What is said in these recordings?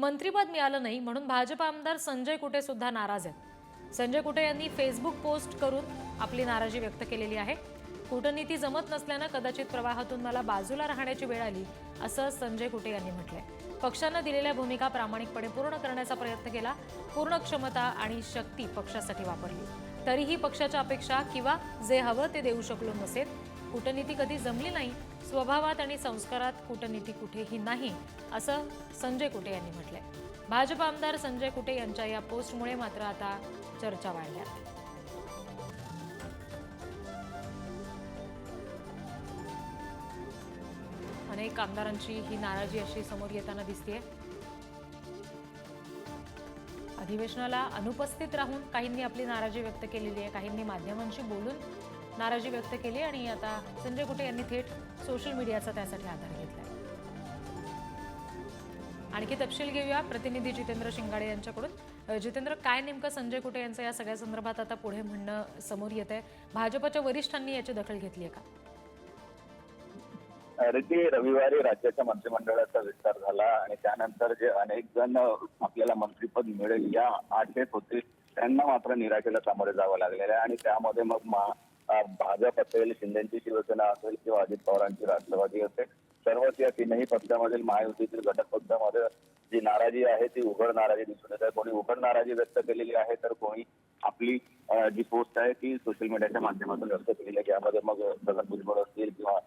मंत्रीपद मिळालं नाही म्हणून भाजप आमदार संजय कुटे सुद्धा नाराज आहेत. संजय कुटे यांनी फेसबुक पोस्ट करून आपली नाराजी व्यक्त केलेली आहे. कूटनीती जमत नसल्यानं कदाचित प्रवाहातून मला बाजूला राहण्याची वेळ आली असं संजय कुटे यांनी म्हटलंय. पक्षानं दिलेल्या भूमिका प्रामाणिकपणे पूर्ण करण्याचा प्रयत्न केला पूर्ण क्षमता आणि शक्ती पक्षासाठी वापरली. तरीही पक्षाच्या अपेक्षा किंवा जे हवं ते देऊ शकलो नसेल कूटनीती कधी जमली नाही स्वभावात आणि संस्कारात कूटनीती कुठेही नाही असं संजय कुटे यांनी म्हटलंय. भाजप आमदार संजय कुटे यांच्या या पोस्टमुळे मात्र आता चर्चा वाढल्या. अनेक आमदारांची ही नाराजी अशी समोर येताना दिसतेय. अधिवेशनाला अनुपस्थित राहून काहींनी आपली नाराजी व्यक्त केलेली आहे काहींनी माध्यमांशी बोलून नाराजी व्यक्त केली आणि आता संजय कुटे यांनी थेट सोशल मीडियाचा त्यासाठी आधार घेतला आणखी तपशील घेऊया. प्रतिनिधी जितेंद्र शिंगाडे यांच्याकडून. जितेंद्र काय नेमकं संजय कुटे यांचं या सगळ्या संदर्भात आता पुढे म्हणणं समोर येत आहे भाजपच्या वरिष्ठांनी याची दखल घेतली आहे का? रिद्धी रविवारी राज्याच्या मंत्रिमंडळाचा विस्तार झाला आणि त्यानंतर जे अनेक जण आपल्याला मंत्रीपद मिळेल या आशेत होते त्यांना मात्र निराशेला सामोरे जावं लागलेलं आहे. आणि त्यामध्ये मग भाजप असेल शिंदेची शिवसेना असेल किंवा अजित पवारांची राष्ट्रवादी असेल सर्वच या तीनही पक्षामधील महायुतीतील घटक पक्षामध्ये जी नाराजी आहे ती उघड नाराजी दिसून येत आहे. कोणी उघड नाराजी व्यक्त केलेली आहे तर कोणी आपली जी पोस्ट आहे ती सोशल मीडियाच्या माध्यमातून व्यक्त केलेली आहे. यामध्ये मग छगन भुजबळ असतील किंवा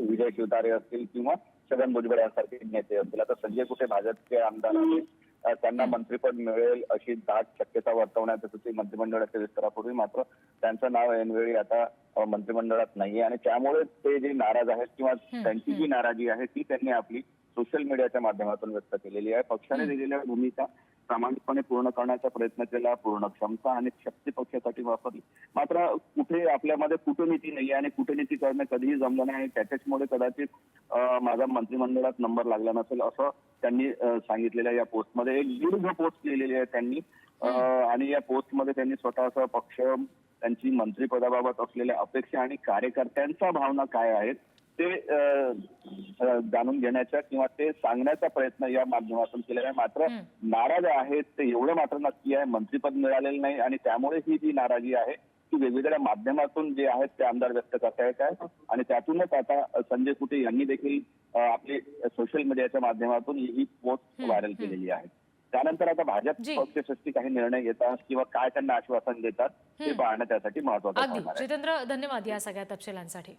विजय शिवतारे असतील किंवा छगन भुजबळ यांसारखे नेते असतील. आता संजय कुठे भाजपचे आमदार आहेत? त्यांना मंत्रीपद मिळेल अशी दाट शक्यता वर्तवण्यात येत होती मंत्रिमंडळाच्या विस्तारापूर्वी मात्र त्यांचं नाव ऐनवेळी आता मंत्रिमंडळात नाहीये. आणि त्यामुळे ते जे नाराज आहेत किंवा त्यांची जी नाराजी आहे ती त्यांनी आपली सोशल मीडियाच्या माध्यमातून व्यक्त केलेली आहे. पक्षाने दिलेल्या भूमिका प्रामाणिकपणे पूर्ण करण्याचा प्रयत्न केला पूर्ण क्षमता आणि शक्ती पक्षासाठी वापरली. मात्र कुठे आपल्यामध्ये कूटनीती नाही आणि कूटनीती करणं कधीही जमलं नाही त्याच्यामुळे कदाचित माझा मंत्रिमंडळात नंबर लागला नसेल असं त्यांनी सांगितलेल्या या पोस्टमध्ये एक दीर्घ पोस्ट लिहिलेली आहे त्यांनी. आणि या पोस्टमध्ये त्यांनी स्वतःचा पक्ष त्यांची मंत्रिपदाबाबत असलेल्या अपेक्षा आणि कार्यकर्त्यांच्या भावना काय आहेत ते जाणून घेण्याचा किंवा ते सांगण्याचा प्रयत्न या माध्यमातून केलेला आहे. मात्र नाराज आहेत ते एवढं मात्र नक्की आहे मंत्रीपद मिळालेलं नाही आणि त्यामुळे ही जी नाराजी आहे ती वेगवेगळ्या माध्यमातून जे आहेत ते आमदार व्यक्त करता येत आहेत. आणि त्यातूनच आता संजय कुटे यांनी देखील आपले सोशल मीडियाच्या माध्यमातून ही पोस्ट व्हायरल केलेली आहे. त्यानंतर आता भाजप. पक्षश्रेष्ठी काही निर्णय घेतात किंवा काय त्यांना आश्वासन देतात ते पाहणं त्यासाठी महत्वाचं जितेंद्र धन्यवाद या सगळ्या तपशिलांसाठी.